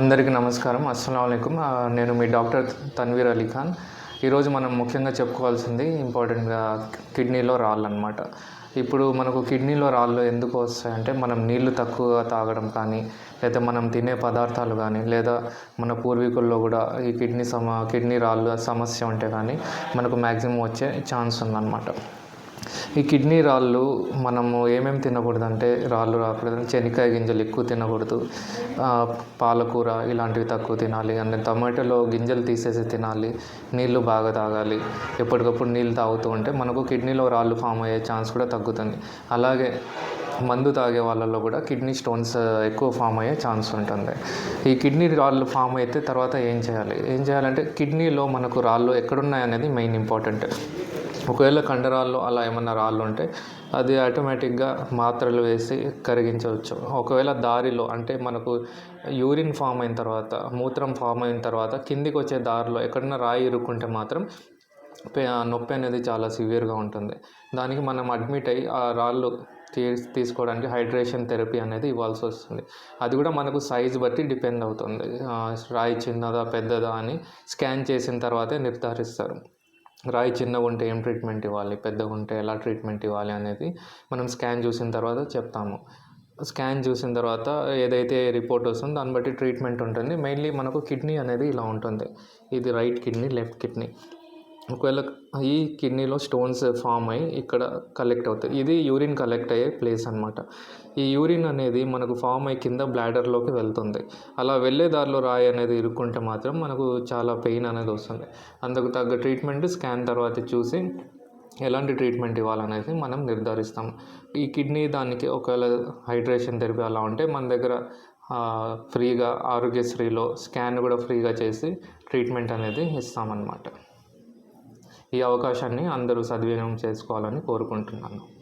అందరికీ నమస్కారం. అస్సలం అయికం నేను మీ డాక్టర్ తన్వీర్ అలీ ఖాన్. ఈరోజు మనం ముఖ్యంగా చెప్పుకోవాల్సింది ఇంపార్టెంట్గా కిడ్నీలో రాళ్ళు అనమాట ఇప్పుడు మనకు కిడ్నీలో రాళ్ళు ఎందుకు వస్తాయంటే మనం నీళ్ళు తక్కువగా తాగడం కానీ లేదా మనం తినే పదార్థాలు కానీ లేదా మన పూర్వీకుల్లో కూడా ఈ కిడ్నీ సమ కిడ్నీ రాళ్ళు సమస్య ఉంటే కానీ మనకు మ్యాక్సిమం వచ్చే ఛాన్స్ ఉందన్నమాట. ఈ కిడ్నీ రాళ్ళు మనము ఏమేమి తినకూడదు అంటే రాళ్ళు రాకూడదు శనక్కాయ గింజలు ఎక్కువ తినకూడదు పాలకూర ఇలాంటివి తక్కువ తినాలి అంటే టమాటోలో గింజలు తీసేసి తినాలి నీళ్ళు బాగా తాగాలి. ఎప్పటికప్పుడు నీళ్ళు తాగుతూ ఉంటే మనకు కిడ్నీలో రాళ్ళు ఫామ్ అయ్యే ఛాన్స్ కూడా తగ్గుతుంది. అలాగే మందు తాగే వాళ్ళలో కూడా కిడ్నీ స్టోన్స్ ఎక్కువ ఫామ్ అయ్యే ఛాన్స్ ఉంటుంది. ఈ కిడ్నీ రాళ్ళు ఫామ్ అయితే తర్వాత ఏం చేయాలి? ఏం చేయాలంటే కిడ్నీలో మనకు రాళ్ళు ఎక్కడున్నాయి అనేది మెయిన్ ఇంపార్టెంట్. ఒకవేళ కండరాల్లో అలా ఏమన్నా రాళ్ళు ఉంటే అది ఆటోమేటిక్గా మాత్రలు వేసి కరిగించవచ్చు. ఒకవేళ దారిలో అంటే మనకు యూరిన్ ఫామ్ అయిన తర్వాత మూత్రం ఫామ్ అయిన తర్వాత కిందికి వచ్చే దారిలో ఎక్కడన్నా రాయి ఇరుక్కుంటే మాత్రం పే- నొప్పి అనేది చాలా సివియర్గా ఉంటుంది. దానికి మనం అడ్మిట్ అయ్యి ఆ రాళ్ళు తీ తీసుకోవడానికి హైడ్రేషన్ థెరపీ అనేది ఇవ్వాల్సి వస్తుంది. అది కూడా మనకు సైజ్ బట్టి డిపెండ్ అవుతుంది. రాయి చిన్నదా పెద్దదా అని స్కాన్ చేసిన తర్వాతే నిర్ధారిస్తారు. రాయి చిన్నగా ఉంటే ఏం ట్రీట్మెంట్ ఇవ్వాలి? పెద్దగా ఉంటే ఎలా ట్రీట్మెంట్ ఇవ్వాలి అనేది మనం స్కాన్ చూసిన తర్వాత చెప్తాము. స్కాన్ చూసిన తర్వాత ఏదైతే రిపోర్ట్ వస్తుందో దాన్ని బట్టి ట్రీట్మెంట్ ఉంటుంది. మెయిన్లీ మనకు కిడ్నీ అనేది ఇలా ఉంటుంది. ఇది రైట్ కిడ్నీ లెఫ్ట్ కిడ్నీ ఒకవేళ ఈ కిడ్నీలో స్టోన్స్ ఫామ్ అయ్యి ఇక్కడ కలెక్ట్ అవుతాయి. ఇది యూరిన్ కలెక్ట్ అయ్యే ప్లేస్ అనమాట ఈ యూరిన్ అనేది మనకు ఫామ్ అయ్యి కింద బ్లాడర్లోకి వెళ్తుంది. అలా వెళ్ళే దారిలో రాయి అనేది ఇరుక్కుంటే మాత్రం మనకు చాలా పెయిన్ అనేది వస్తుంది. అందుకు తగ్గ ట్రీట్మెంట్ స్కాన్ తర్వాత చూసి ఎలాంటి ట్రీట్మెంట్ ఇవ్వాలనేది మనం నిర్ధారిస్తాం. ఈ కిడ్నీ దానికి ఒకవేళ హైడ్రేషన్ థెరపీ అలా ఉంటే మన దగ్గర ఫ్రీగా ఆరోగ్యశ్రీలో స్కాన్ కూడా ఫ్రీగా చేసి ట్రీట్మెంట్ అనేది ఇస్తామన్నమాట. ఈ అవకాశాన్ని అందరూ సద్వినియోగం చేసుకోవాలని కోరుకుంటున్నాను.